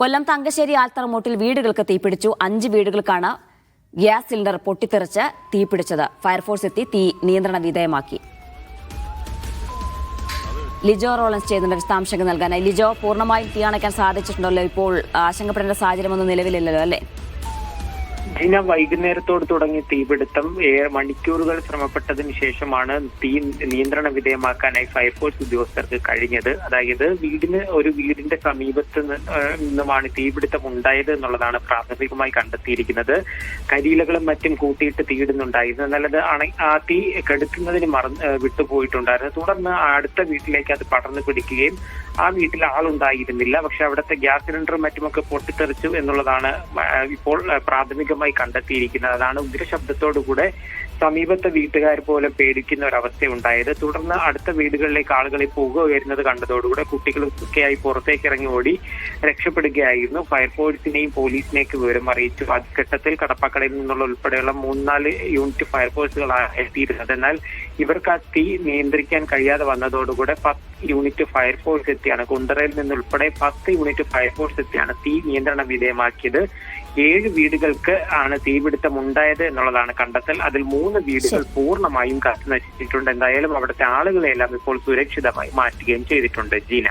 കൊല്ലം തങ്കശ്ശേരി ആൽത്തറമൂട്ടിൽ വീടുകൾക്ക് തീപിടിച്ചു. അഞ്ച് വീടുകൾക്കാണ് ഗ്യാസ് സിലിണ്ടർ പൊട്ടിത്തെറിച്ച് തീപിടിച്ചത്. ഫയർഫോഴ്സ് എത്തി തീ നിയന്ത്രണ വിധേയമാക്കി. ലിജോ റോളൻസ് ചെയ്യുന്നുണ്ട് വിശദാംശങ്ങൾ നൽകാനായി. ലിജോ പൂർണമായും തീ അണയ്ക്കാൻ സാധിച്ചിട്ടുണ്ടല്ലോ. ഇപ്പോൾ ആശങ്കപ്പെടേണ്ട സാഹചര്യമൊന്നും നിലവിലില്ലല്ലോ അല്ലേ? ജിന വൈകുന്നേരത്തോട് തുടങ്ങിയ തീപിടുത്തം മണിക്കൂറുകൾ ശ്രമപ്പെട്ടതിന് ശേഷമാണ് തീ നിയന്ത്രണ വിധേയമാക്കാനായി ഫയർഫോഴ്സ് ഉദ്യോഗസ്ഥർക്ക് കഴിഞ്ഞത്. അതായത് വീടിന് ഒരു വീടിന്റെ സമീപത്ത് നിന്നുമാണ് തീപിടുത്തം ഉണ്ടായത് എന്നുള്ളതാണ് പ്രാഥമികമായി കണ്ടെത്തിയിരിക്കുന്നത്. കരിയിലകളും മറ്റും കൂട്ടിയിട്ട് തീയിടുന്നുണ്ടായിരുന്നു. എന്നാൽ അത് അണ ആ തീ കെടുക്കുന്നതിന് മറന്ന് വിട്ടുപോയിട്ടുണ്ടായിരുന്നു. തുടർന്ന് അടുത്ത വീട്ടിലേക്ക് അത് പടർന്നു പിടിക്കുകയും ആ വീട്ടിൽ ആളുണ്ടായിരുന്നില്ല. പക്ഷെ അവിടുത്തെ ഗ്യാസ് സിലിണ്ടറും മറ്റുമൊക്കെ പൊട്ടിത്തെറിച്ചു എന്നുള്ളതാണ് ഇപ്പോൾ ഏഹ് പ്രാഥമികമായി കണ്ടെത്തിയിരിക്കുന്നത്. അതാണ് ഉഗ്രശബ്ദത്തോടുകൂടെ സമീപത്തെ വീട്ടുകാർ പോലും പേടിക്കുന്ന ഒരവസ്ഥ ഉണ്ടായത് തുടർന്ന് അടുത്ത വീടുകളിലേക്ക് ആളുകളെ പുക ഉയരുന്നത് കണ്ടതോടുകൂടെ കുട്ടികളൊക്കെയായി പുറത്തേക്ക് ഇറങ്ങി ഓടി രക്ഷപ്പെടുകയായിരുന്നു. ഫയർഫോഴ്സിനെയും പോലീസിനെയൊക്കെ വിവരം അറിയിച്ചു. ഘട്ടത്തിൽ കടപ്പാക്കടയിൽ നിന്നുള്ള ഉൾപ്പെടെയുള്ള മൂന്നാൽ യൂണിറ്റ് ഫയർഫോഴ്സുകളാണ് എത്തിയിരുന്നത്. എന്നാൽ ഇവർക്ക് ആ തീ നിയന്ത്രിക്കാൻ കഴിയാതെ വന്നതോടുകൂടെ പത്ത് യൂണിറ്റ് ഫയർഫോഴ്സ് എത്തിയാണ്. കുണ്ടറയിൽ നിന്നുൾപ്പെടെ പത്ത് യൂണിറ്റ് ഫയർഫോഴ്സ് എത്തിയാണ് തീ നിയന്ത്രണ വിധേയമാക്കിയത്. ഏഴ് വീടുകൾക്ക് ആണ് തീപിടുത്തം ഉണ്ടായത് എന്നുള്ളതാണ് കണ്ടെത്തൽ. അതിൽ മൂന്ന് വീടുകൾ പൂർണമായും കത്തി നശിച്ചിട്ടുണ്ട് എന്തായാലും അവിടുത്തെ ആളുകളെല്ലാം ഇപ്പോൾ സുരക്ഷിതമായി മാറ്റുകയും ചെയ്തിട്ടുണ്ട് ജീന.